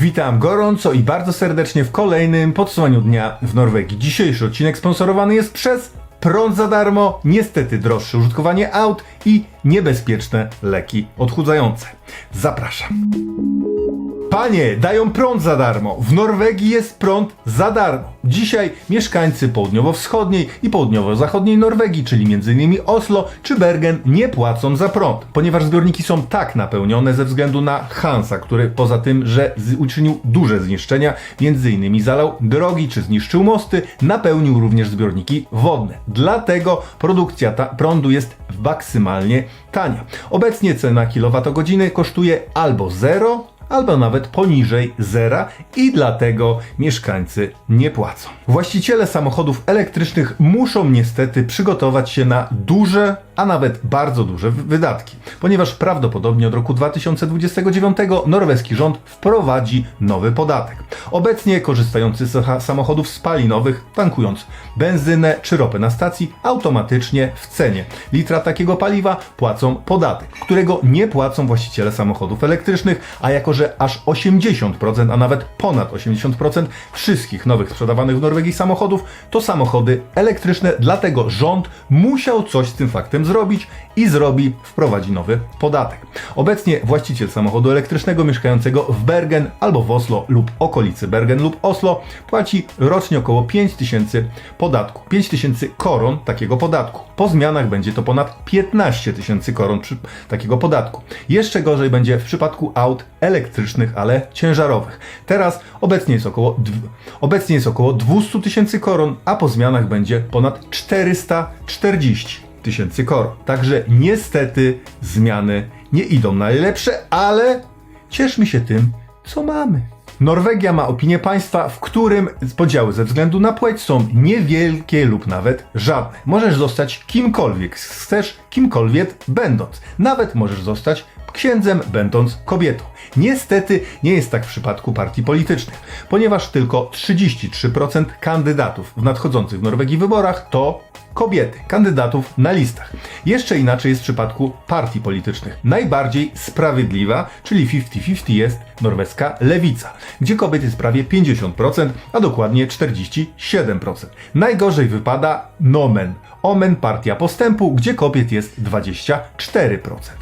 Witam gorąco i bardzo serdecznie w kolejnym podsumowaniu dnia w Norwegii. Dzisiejszy odcinek sponsorowany jest przez prąd za darmo, niestety droższe użytkowanie aut i niebezpieczne leki odchudzające. Zapraszam. Panie, dają prąd za darmo. W Norwegii jest prąd za darmo. Dzisiaj mieszkańcy południowo-wschodniej i południowo-zachodniej Norwegii, czyli m.in. Oslo czy Bergen, nie płacą za prąd, ponieważ zbiorniki są tak napełnione ze względu na Hansa, który poza tym, że uczynił duże zniszczenia, m.in. zalał drogi czy zniszczył mosty, napełnił również zbiorniki wodne. Dlatego produkcja prądu jest maksymalnie tania. Obecnie cena kilowatogodziny kosztuje albo 0, albo nawet poniżej zera i dlatego mieszkańcy nie płacą. Właściciele samochodów elektrycznych muszą niestety przygotować się na duże, a nawet bardzo duże wy- wydatki, ponieważ prawdopodobnie od roku 2029 norweski rząd wprowadzi nowy podatek. Obecnie korzystający z samochodów spalinowych, tankując benzynę czy ropę na stacji, automatycznie w cenie litra takiego paliwa płacą podatek, którego nie płacą właściciele samochodów elektrycznych, a jako że aż 80%, a nawet ponad 80% wszystkich nowych sprzedawanych w Norwegii samochodów to samochody elektryczne, dlatego rząd musiał coś z tym faktem zrobić i zrobi, wprowadzi nowy podatek. Obecnie właściciel samochodu elektrycznego mieszkającego w Bergen albo w Oslo lub okolicy Bergen lub Oslo płaci rocznie około 5000 podatku. 5000 koron takiego podatku. Po zmianach będzie to ponad 15 tysięcy koron przy takiego podatku. Jeszcze gorzej będzie w przypadku aut elektrycznych, ale ciężarowych. Teraz obecnie jest około, obecnie jest około 200 tysięcy koron, a po zmianach będzie ponad 440 tysięcy koron. Także niestety zmiany nie idą na najlepsze, ale cieszmy się tym, co mamy. Norwegia ma opinię państwa, w którym podziały ze względu na płeć są niewielkie lub nawet żadne. Możesz zostać kimkolwiek chcesz, kimkolwiek będąc. Nawet możesz zostać księdzem, będąc kobietą. Niestety nie jest tak w przypadku partii politycznych, ponieważ tylko 33% kandydatów w nadchodzących w Norwegii wyborach to kobiety, kandydatów na listach. Jeszcze inaczej jest w przypadku partii politycznych. Najbardziej sprawiedliwa, czyli 50-50 jest norweska lewica, gdzie kobiet jest prawie 50%, a dokładnie 47%. Najgorzej wypada Nomen, Omen Partia Postępu, gdzie kobiet jest 24%.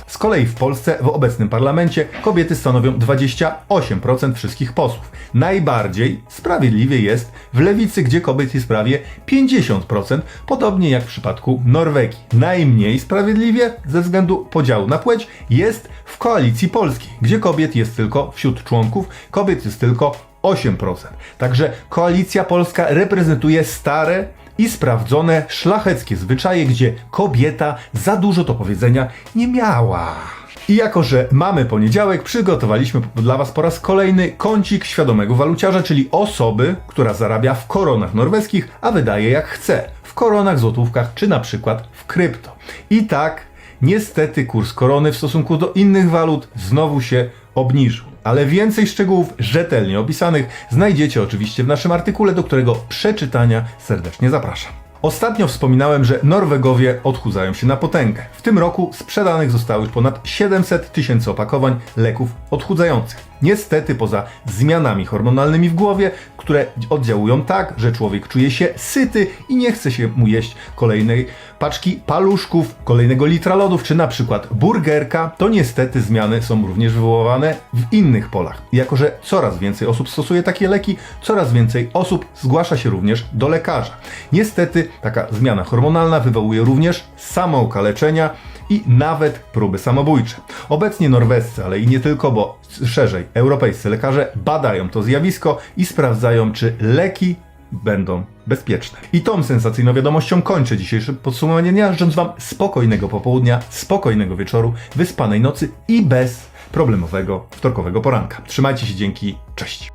Z kolei w Polsce w obecnym parlamencie kobiety stanowią 28% wszystkich posłów. Najbardziej sprawiedliwie jest w lewicy, gdzie kobiet jest prawie 50%, podobnie jak w przypadku Norwegii. Najmniej sprawiedliwie ze względu podziału na płeć jest w koalicji polskiej, gdzie kobiet jest tylko wśród członków, kobiet jest tylko 8%. Także koalicja polska reprezentuje stare i sprawdzone szlacheckie zwyczaje, gdzie kobieta za dużo do powiedzenia nie miała. I jako, że mamy poniedziałek, przygotowaliśmy dla Was po raz kolejny kącik świadomego waluciarza, czyli osoby, która zarabia w koronach norweskich, a wydaje jak chce. W koronach, złotówkach czy na przykład w krypto. I tak, niestety kurs korony w stosunku do innych walut znowu się obniżył. Ale więcej szczegółów rzetelnie opisanych znajdziecie oczywiście w naszym artykule, do którego przeczytania serdecznie zapraszam. Ostatnio wspominałem, że Norwegowie odchudzają się na potęgę. W tym roku sprzedanych zostało już ponad 700 tysięcy opakowań leków odchudzających. Niestety, poza zmianami hormonalnymi w głowie, które oddziałują tak, że człowiek czuje się syty i nie chce się mu jeść kolejnej paczki paluszków, kolejnego litra lodów, czy na przykład burgerka, to niestety zmiany są również wywoływane w innych polach. Jako, że coraz więcej osób stosuje takie leki, coraz więcej osób zgłasza się również do lekarza. Niestety taka zmiana hormonalna wywołuje również samookaleczenia i nawet próby samobójcze. Obecnie norwescy, ale i nie tylko, bo szerzej europejscy lekarze badają to zjawisko i sprawdzają, czy leki będą bezpieczne. I tą sensacyjną wiadomością kończę dzisiejsze podsumowanie dnia, życząc Wam spokojnego popołudnia, spokojnego wieczoru, wyspanej nocy i bez problemowego wtorkowego poranka. Trzymajcie się, dzięki, cześć.